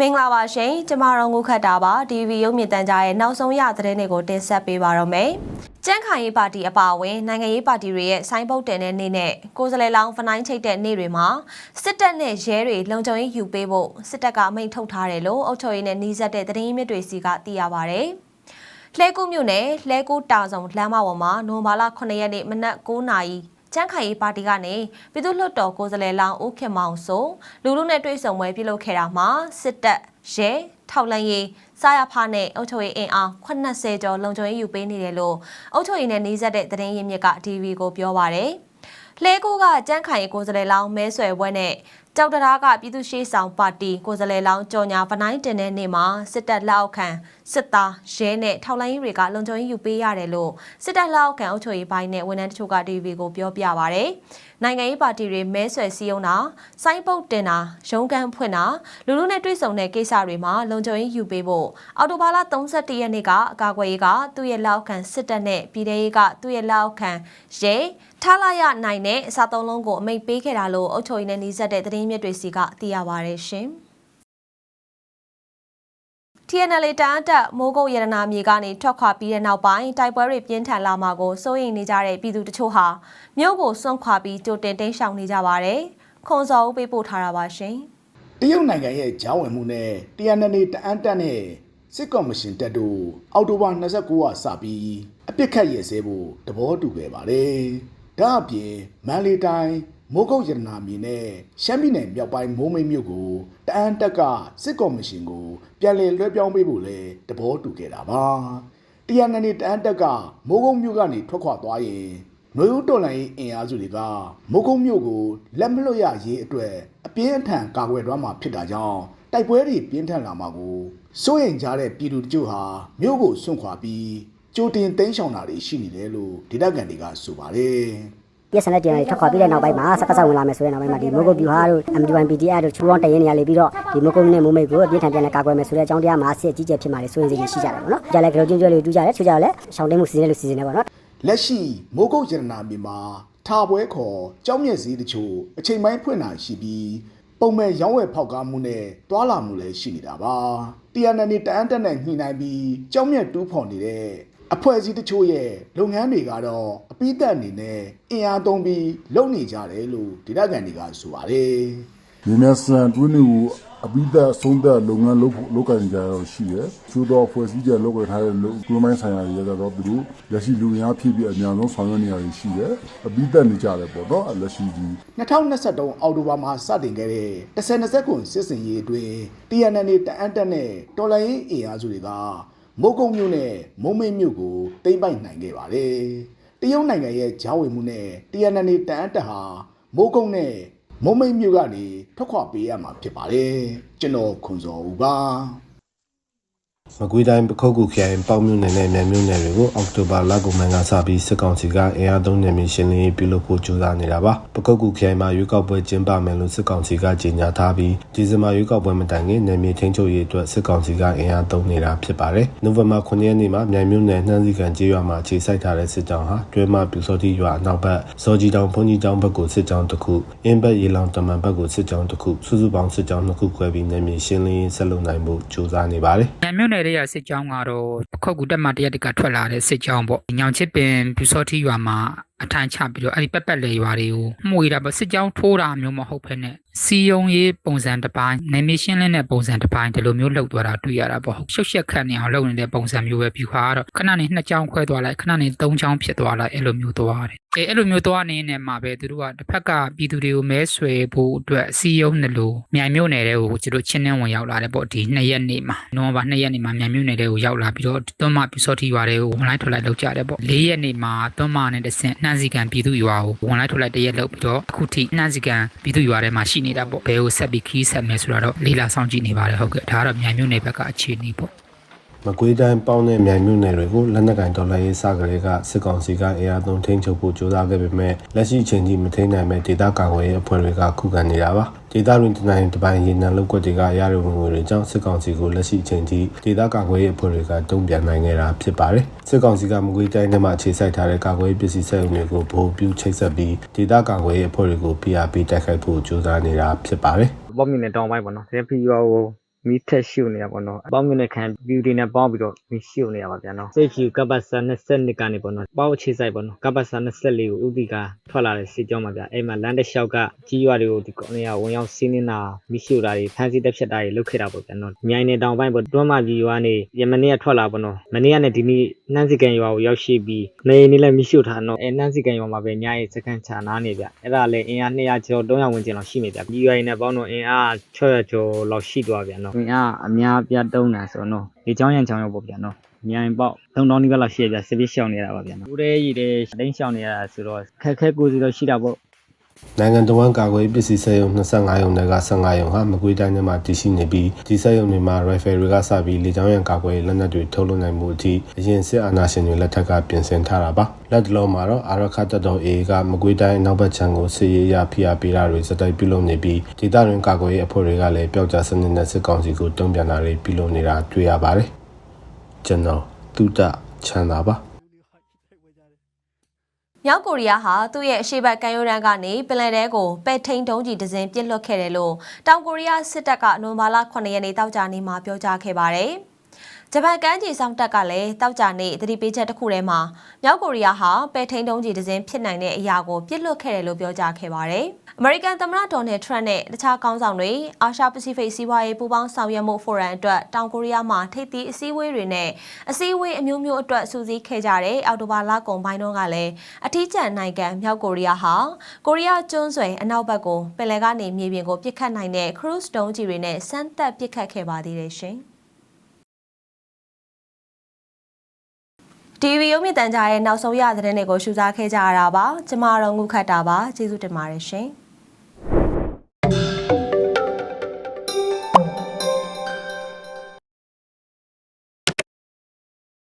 မင်္ဂလာပါရှင်ကျမတို့ငုခတ်တာပါ DV ရုပ်မြင့်တန်ကြားရဲ့နောက်ဆုံးရသတင်းတွေကိုတင်ဆက်ပေးပါတော့မယ်ကျန်းခိုင်ရေးပါတီအပါအဝင်နိုင်ငံရေးပါတီတွေရဲ့ဆိုင်းပုတ်တင်တဲ့နေ့နဲ့ကိုယ်စားလှယ်လောင်းဖနိုင်းချိတ်တဲ့နေ့တွေမှာစစ်တပ်နဲ့ရဲတွေလုံခြုံရေးယူပေးဖို့စစ်တပ်ကအမိန့်ထုတ်ထားတယ်လို့အုပ်ချုပ်ရေးနဲ့နှီးစပ်တဲ့သတင်းရင်းမြစ်တွေစီကသိရပါဗျ။လှဲကူးမြို့နယ်လှဲကူးတာဆောင်လမ်းမပေါ်မှာနိုဝင်ဘာလ9ရက်နေ့မနက်9:00နာရီ ကျန်းခိုင်ရေးပါတီကနေပြည်သူ့လွှတ်တော်ကိုယ်စားလှယ်လောင်းဦးခင်မောင်ဆိုလူလူနဲ့တွေ့ဆုံပွဲပြုလုပ်ခဲ့တာမှာစစ်တပ်ရဲထောက်လန်းရေးစားရဖားနဲ့အုပ်ချုပ်ရေးအင်အား80ကျော်လုံခြုံရေးယူပေးနေတယ်လို့အုပ်ချုပ်ရေးနဲ့နှီးစပ်တဲ့သတင်းရင်းမြစ်က TV ကိုပြောပါရယ်လှဲကူကကြန်းခိုင်ကိုယ်စားလှယ်လောင်းမဲဆွယ်ပွဲနဲ့ကြောက်တရားကပြည်သူ့ရှေ့ဆောင်ပါတီကိုယ်စားလှယ်လောင်းကြော်ညာဗနိုင်းတင်တဲ့နေ့မှာစစ်တပ်လက်အောက်ခံစစ်သားရဲနဲ့ထောက်လိုင်းရေးတွေကလုံခြုံရေးယူပေးရတယ်လို့စစ်တပ်လက်အောက်ခံအုပ်ချုပ်ရေးပိုင်းနဲ့ဝန်ထမ်းတချို့က TV ကိုပြောပြပါရယ်နိုင်ငံရေးပါတီတွေမဲဆွယ်စည်းရုံးတာစိုင်းပုတ်တင်တာရုံးကန်ဖွင့်တာလူလူနဲ့တွေ့ဆုံတဲ့ကိစ္စတွေမှာလုံခြုံရေးယူပေးဖို့အော်တိုဘာလ31ရက်နေ့ကအကာအကွယ်ရေးကသူ့ရဲ့လက်အောက်ခံစစ်တပ်နဲ့ပြည်ထရေးကသူ့ရဲ့လက်အောက်ခံရဲထားလာရနိုင်တဲ့အစားသုံးလုံးကိုအမိန့်ပေးခဲ့တာလို့အုပ်ချုပ်ရေးနဲ့နှီးစပ်တဲ့သတင်းမြစ်တွေစီကသိရပါရရှင်။ TNL တန်းတက်မိုးကုတ်ရတနာမြေကနေထွက်ခွာပြီးတဲ့နောက်ပိုင်းတိုက်ပွဲတွေပြင်းထန်လာမှာကိုစိုးရိမ်နေကြတဲ့ပြည်သူတချို့ဟာမြို့ကိုစွန့်ခွာပြီးကြိုတင်တိမ်းရှောင်နေကြပါတယ်။ခွန်စောဦးပေးပို့ထားတာပါရှင်။တရုတ်နိုင်ငံရဲ့ဂျားဝင်မှုနဲ့တရန်နေတအန်းတက်နဲ့စစ်ကော်မရှင်တက်တို့အောက်တိုဘာ29ရက်စပြီးအပြစ်ခတ်ရဲစဲဖို့တဘောတူခဲ့ပါတယ်။ဒါအပြင်မန္တလေးတိုင်း မိုးကုတ်ရတနာမြေနဲ့ရှမ်းပြည်နယ်မြောက်ပိုင်းမိုးမိတ်မြို့ကိုတအန်းတက်ကစစ်ကော်မရှင်ကိုပြန်လည်လွှဲပြောင်းပေးဖို့လည်းတဘောတူခဲ့တာပါ။တရန်နေတအန်းတက်ကမိုးကုတ်မြို့ကနေထွက်ခွာသွားရင်နွေဦးတော်လိုင်းအင်အားစုတွေကမိုးကုတ်မြို့ကိုလက်မလွတ်ရရေးအတွက်အပြင်းအထန်ကာကွယ်သွားမှာဖြစ်တာကြောင့်တိုက်ပွဲတွေပြင်းထန်လာမှာကိုစိုးရိမ်ကြတဲ့ပြည်သူတချို့ဟာမြို့ကိုစွန့်ခွာပြီးကြိုတင်သိမ်းရှောင်တာတွေရှိနေတယ်လို့ဒေသခံတွေကဆိုပါတယ် ပြည့်စံတဲ့ကျန်တွေထွက်ခွာပြီးတဲ့နောက်ပိုင်းမှာစက္ကစဝင်လာမယ်ဆိုတဲ့နောက်ပိုင်းမှာဒီမိုးကုတ်ပြူဟာတို့ MD1 PTR တို့ချူပေါင်းတရင်နေရာလေပြီးတော့ဒီမိုးကုတ်နဲ့မိုးမိတ်ကိုအပြင်းထန်ပြန်လဲကာကွယ်မယ်ဆိုတဲ့အကြောင်းတရားမှာစစ်ကြီးကျယ်ဖြစ်မှာလေစိုးရင်စိတ်ရှိကြတယ်ပေါ့နော်။ကြလဲကြောကျွကျွလေးတူးကြတယ်ချူကြလဲရှောင်းတိတ်မှုစီစဉ်လို့စီစဉ်နေပေါ့နော်လက်ရှိမိုးကုတ်ရတနာမြေမှာထားပွဲခေါ်ကြောင်းမြက်စည်းတချို့အချိန်ပိုင်းဖွင့်တာရှိပြီးပုံမဲ့ရောင်းဝယ်ဖောက်ကားမှုနဲ့တွာလာမှုလည်းရှိနေတာပါတရားနယ်နေတအန်းတက်နဲ့ညှိနှိုင်းပြီးကြောင်းမြက်တူးဖော်နေတဲ့အဖွဲ့အစည်းတချို့ရဲ့လုပ်ငန်းတွေကတော့အ ပိသက်အနေနဲ့အင်အားသုံးပြီးလုပ်နေကြတယ်လို့ဒေသခံတွေကဆိုပါတယ်မြင်းမြဆန်တွင်းတွေကိုအပိသက်အဆုံးသက်လုပ်ငန်းလုပ်ဖို့လုပ်ကင်ကြရရှိတယ်။ချိုးတော့ဖွဲ့စည်းကြလုပ်ကိုင်ထားတဲ့လူကုမိုင်းဆိုင်ရာတွေကတော့သူတို့လက်ရှိလူရင်းအဖြစ်ပြီးအများဆုံးဆောင်ရွက်နေရရှိတယ်။အပိသက်နေကြတယ်ပေါ့နော်။လက်ရှိဒီ2023အောက်တိုဘာမှာစတင်ခဲ့တဲ့10-20ခုစစ်စင်ရေးအတွင်း TNN တအန်းတက်နဲ့တော်လိုင်းအင်အားစုတွေကမိုးကုံမြို့နဲ့မုံမိတ်မြို့ကိုတိမ့်ပိုက်နိုင်ခဲ့ပါတယ်။ တရုတ်နိုင်ငံရဲ့ဂျားဝင်မှုနဲ့ TNN တအန်းတက်ဟာမိုးကုံနဲ့မုံမိတ်မြို့ကနေထွက်ခွာပေးရမှာဖြစ်ပါတယ်။ကျွန်တော်ခွန်စော်ဦးပါ။ မကွေးတိုင်းပခုတ်ကူခရိုင်ပေါ့မြို့နယ်နဲ့မြန်မြို့နယ်တွေကိုအောက်တိုဘာလကုန်ပိုင်းကစပြီးစစ်ကောင်စီကအင်အားသုံးနယ်မြေရှင်းလင်းရေးပြုလုပ်ဖို့ကြိုးစားနေတာပါပခုတ်ကူခရိုင်မှာရွေးကောက်ပွဲကျင်းပမယ်လို့စစ်ကောင်စီကကြေညာထားပြီးဒီဇင်ဘာရွေးကောက်ပွဲမတိုင်ခင်နယ်မြေထိန်းချုပ်ရေးအတွက်စစ်ကောင်စီကအင်အားသုံးနေတာဖြစ်ပါတယ်နိုဝင်ဘာ9ရက်နေ့မှာမြန်မြို့နယ်နှမ်းစီကန်ကျေးရွာမှာခြေစိုက်ထားတဲ့စစ်ကြောင်းဟာတွဲမပြူစောတိရွာအနောက်ဘက်စောကြီးတောင်ဘုန်းကြီးကျောင်းဘက်ကိုစစ်ကြောင်းတစ်ခုအင်းဘက်ရေလောင်တမန်ဘက်ကိုစစ်ကြောင်းတစ်ခုစုစုပေါင်းစစ်ကြောင်းနှစ်ခုခွဲပြီးနယ်မြေရှင်းလင်းရေးဆက်လုပ်နိုင်ဖို့ကြိုးစားနေပါတယ်။ညမြို့နယ်ရဲ့စစ်ကြောင်းကတော့ပခုတ်ကူတက်မတရက်တကထွက်လာတဲ့စစ်ကြောင်းပေါ့။ညောင်ချစ်ပင်ပြူစောတိရွာမှာအထိုင်ချပြီးတော့အဲ့ဒီပက်ပက်လေရွာတွေကိုမှုရတာပေါ့စစ်ကြောင်းထိုးတာမျိုးမဟုတ်ဘဲနဲ့စီယုံရေးပုံစံတစ်ပိုင်းနေမီရှင်းလင်းတဲ့ပုံစံတစ်ပိုင်းဒီလိုမျိုးလှုပ်သွားတာတွေ့ရတာပေါ့။ရှုပ်ရှက်ခတ်နေအောင်လှုပ်နေတဲ့ပုံစံမျိုးပဲပြူဟာကတော့ခဏနေနှစ်ကြောင်းခွဲသွားလိုက်ခဏနေသုံးကြောင်းဖြစ်သွားလိုက်အဲ့လိုမျိုးသွားတယ်။အဲအဲ့လိုမျိုးသွားနေနေမှာပဲသူတို့ကတစ်ဖက်ကပြည်သူတွေကိုမဲဆွယ်ဖို့အတွက်စီယုံတယ်လို့မြိုင်မြို့နယ်တွေကိုကျတို့ချင်းနှင်းဝင်ရောက်လာတယ်ပေါ့ဒီနှစ်ရက်နေ့မှာနိုဝင်ဘာနှစ်ရက်နေ့မှာမြိုင်မြို့နယ်တွေကိုရောက်လာပြီးတော့သွမ်းမပြူစောတိရွာတွေကိုဝင်လိုက်ထွက်လိုက်လုပ်ကြတယ်ပေါ့၄ရက်နေ့မှာသွမ်းမနဲ့တဆင့်နှမ်းစီကံပြည်သူရွာကိုဝင်လိုက်ထွက်လိုက်တရက်လုပ်ပြီးတော့အခုထိနှမ်းစီကံပြည်သူရွာထဲမှာရှိနေတာပေါ့ဘယ်ကိုဆက်ပြီးခီးဆက်မယ်ဆိုတော့လေးလာဆောင်ကြည့်နေပါတယ်ဟုတ်ကဲ့ဒါကတော့မြိုင်မြို့နယ်ဘက်ကအခြေအနေပေါ့ မကွေးတိုင်းပေါင်းတဲ့မြိုင်မြို့နယ်တွေကိုလက်နက်ကင်ဒေါ်လာရေးစကလေးကစစ်ကောင်စီကအင်အားသုံးထိန်းချုပ်ဖို့ကြိုးစားခဲ့ပေမဲ့လက်ရှိအချိန်ထိမထိန်းနိုင်မဲ့ဒေသကာကွယ်ရေးအဖွဲ့တွေကခုခံနေတာပါဒေသတွင်တနိုင်တပိုင်းရေနံလောက်ကွက်တွေကရရဝင်ငွေတွေကြောင့်စစ်ကောင်စီကိုလက်ရှိအချိန်ထိဒေသကာကွယ်ရေးအဖွဲ့တွေကတုံ့ပြန်နိုင်ခဲ့တာဖြစ်ပါတယ်စစ်ကောင်စီကမကွေးတိုင်းထဲမှာအခြေစိုက်ထားတဲ့ကာကွယ်ရေးပစ္စည်းစက်ရုံတွေကိုဗဟိုပြုချိတ်ဆက်ပြီးဒေသကာကွယ်ရေးအဖွဲ့တွေကို PRP တိုက်ခိုက်ဖို့ကြိုးစားနေတာဖြစ်ပါတယ်ပေါ့မြင့်နဲ့တောင်းပိုင်းပေါ့နော်။ဖီယူကို မီးထက်ရှုနေတာပေါ့နော်။ပေါ့မြင့်နဲ့ခံဘီယူတီနဲ့ပေါင်းပြီးတော့မီးရှုနေတာပါဗျာနော်။စိတ်ဖြူကပ်ပတ်ဆာ22ကနေပေါ့နော်။ပေါ့အခြေဆိုင်ပေါ့နော်။ကပ်ပတ်ဆာ24ကိုဥတီကထွက်လာတဲ့စစ်ကြောင်းပါဗျာ။အဲ့မှာလမ်းတစ်လျှောက်ကကြီးရွာတွေကိုဒီကောင်တွေကဝင်ရောက်စီးနေတာမီးရှုတာတွေဖမ်းဆီးတက်ဖြတ်တာတွေလုပ်ခဲ့တာပေါ့ဗျာနော်။မြိုင်နဲ့တောင်ပိုင်းပေါ့တွန်းမကြီးရွာနေယမနေ့ကထွက်လာပေါ့နော်။မနေ့ကနဲ့ဒီနေ့နှမ်းစီကန်ရွာကိုရောက်ရှိပြီးနေနေလည်းမီးရှုထားတော့အဲနှမ်းစီကန်ရွာမှာပဲညရဲ့စကန်ချာနားနေဗျ။အဲ့ဒါလည်းအင်အား200ကျော်300ဝန်းကျင်လောက်ရှိနေဗျ။ကြီးရွာရင်းနဲ့ပေါင်းတော့အင်အား600ကျော်လောက်ရှိသွားဗျာနော်။အင်အားအများပြတုံးတာဆိုတော့နော်ဒီချောင်းရံချောင်းရောက်ပေါ့ဗျာနော်။မြိုင်ပေါက်3000နီးပါးလောက်ရှိရဗျစစ်ပစ်ရှောင်နေတာပါဗျာနော်။ဦးရဲကြီးတဲ့တိန်းရှောင်နေရတာဆိုတော့ခက်ခဲကိုယ်စီတော့ရှိတာပေါ့ နိုင်ငံတော်ဝန်ကာကွယ်ရေးပစ္စည်းစက်ရုံ25ရုံတွေက15ရုံဟာမကွေးတိုင်းထဲမှာတည်ရှိနေပြီးဒီစက်ရုံတွေမှာ rifle တွေကစပြီးလေကြောင်းရန်ကာကွယ်ရေးလက်နက်တွေထုတ်လုပ်နိုင်မှုအထိအရင်စစ်အာဏာရှင်တွေလက်ထက်ကပြင်ဆင်ထားတာပါလက်တလုံးမှာတော့အာရခတ်တပ်တော် AA ကမကွေးတိုင်းအနောက်ဘက်ခြမ်းကိုစစ်ရေးရဖိအားပေးတာတွေစတိုက်ပြုလုပ်နေပြီးဒေသတွင်းကာကွယ်ရေးအဖွဲ့တွေကလည်းပျောက်ကြားစနစ်နဲ့စစ်ကောင်စီကိုတုံ့ပြန်တာတွေပြုလုပ်နေတာတွေ့ရပါတယ်ကျွန်တော်တုဒ္ဒချမ်းသာပါ မြောက်ကိုရီးယားဟာသူ့ရဲ့အရှေ့ဘက်ကမ်းရိုးတန်းကနေပင်လယ်ထဲကိုပဲ့ထိန်တုံးကြီးတစ်စင်းပစ်လွတ်ခဲ့တယ်လို့တောင်ကိုရီးယားစစ်တပ်ကနိုဝင်ဘာလ9ရက်နေ့တောက်ကြနေ့မှာပြောကြားခဲ့ပါတယ်။ ဂျပန်ကမ်းခြေဆောင်တပ်ကလည်းတောက်ကြနေ့သတိပေးချက်တစ်ခုထဲမှာမြောက်ကိုရီးယားဟာပဲ့ထိန်တုံးကြီးတစ်စင်းဖြစ်နိုင်တဲ့အရာကိုပစ်လွတ်ခဲ့တယ်လို့ပြောကြားခဲ့ပါတယ်။အမေရိကန်သမ္မတဒေါ်နယ်ထရန့်နဲ့တခြားကောင်းဆောင်တွေအာရှပစိဖိတ်စီးပွားရေးပူးပေါင်းဆောင်ရွက်မှုဖိုရမ်အတွက်တောင်ကိုရီးယားမှာထိပ်သီးအစည်းအဝေးတွေနဲ့အစည်းအဝေးအမျိုးမျိုးအတွက်စူးစီးခဲ့ကြတဲ့အော်တိုဘာလကုန်ပိုင်းတုန်းကလည်းအထီးကျန်နိုင်ငံမြောက်ကိုရီးယားဟာကိုရီးယားကျွန်းဆွယ်အနောက်ဘက်ကိုပင်လယ်ကနေမြေပြင်ကိုပစ်ခတ်နိုင်တဲ့ cruise တုံးကြီးတွေနဲ့စမ်းသပ်ပစ်ခတ်ခဲ့ပါသေးတယ်ရှင်။ TV ရုံမြင့်တန်ကြားရဲ့နောက်ဆုံးရသတင်းတွေကိုရှုစားခဲ့ကြရတာပါကျမတို့ငုခတ်တာပါကျေးဇူးတင်ပါတယ်ရှင်။